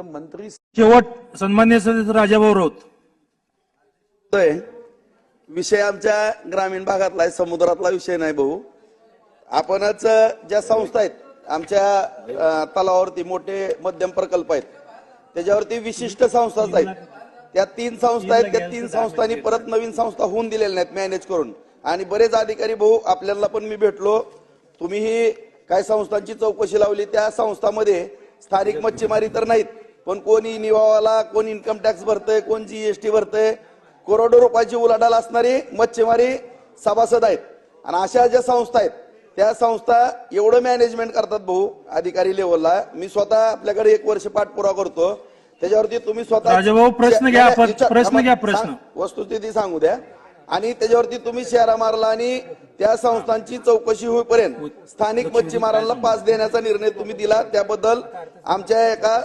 मंत्री शेवट सन्मान्य सदस्य राजाभाऊ राऊत. विषय आमच्या ग्रामीण भागातला आहे समुद्रातला विषय नाही भाऊ. आपणच ज्या संस्था आहेत आमच्या तलावावरती मोठे मध्यम प्रकल्प आहेत त्याच्यावरती विशिष्ट संस्थाच आहेत. त्या तीन संस्था आहेत त्या तीन संस्थांनी परत नवीन संस्था होऊन दिलेल्या नाहीत मॅनेज करून. आणि बरेच अधिकारी भाऊ आपल्याला पण मी भेटलो. तुम्ही ही काय संस्थांची चौकशी लावली त्या संस्थांमध्ये स्थानिक मच्छीमारी तर नाहीत पण कोणी निवावाला कोण इन्कम टॅक्स भरतय कोण जीएसटी भरतय करोडो रुपयाची उलाढाल असणारी मच्छीमारी सभासद आहेत. आणि अशा ज्या संस्था आहेत त्या संस्था एवढं मॅनेजमेंट करतात भाऊ अधिकारी लेवलला मी स्वतः आपल्याकडे एक वर्ष पाठपुरावा करतो. त्याच्यावरती तुम्ही स्वतः प्रश्न घ्या प्रश्न घ्या, सांग- प्रश्न. वस्तुस्थिती सांगू द्या. आणि त्याच्यावरती तुम्ही शेरा मारला आणि त्या संस्थांची चौकशी होईपर्यंत स्थानिक मच्छीमारांना पास देण्याचा निर्णय तुम्ही दिला. त्याबद्दल आमच्या एका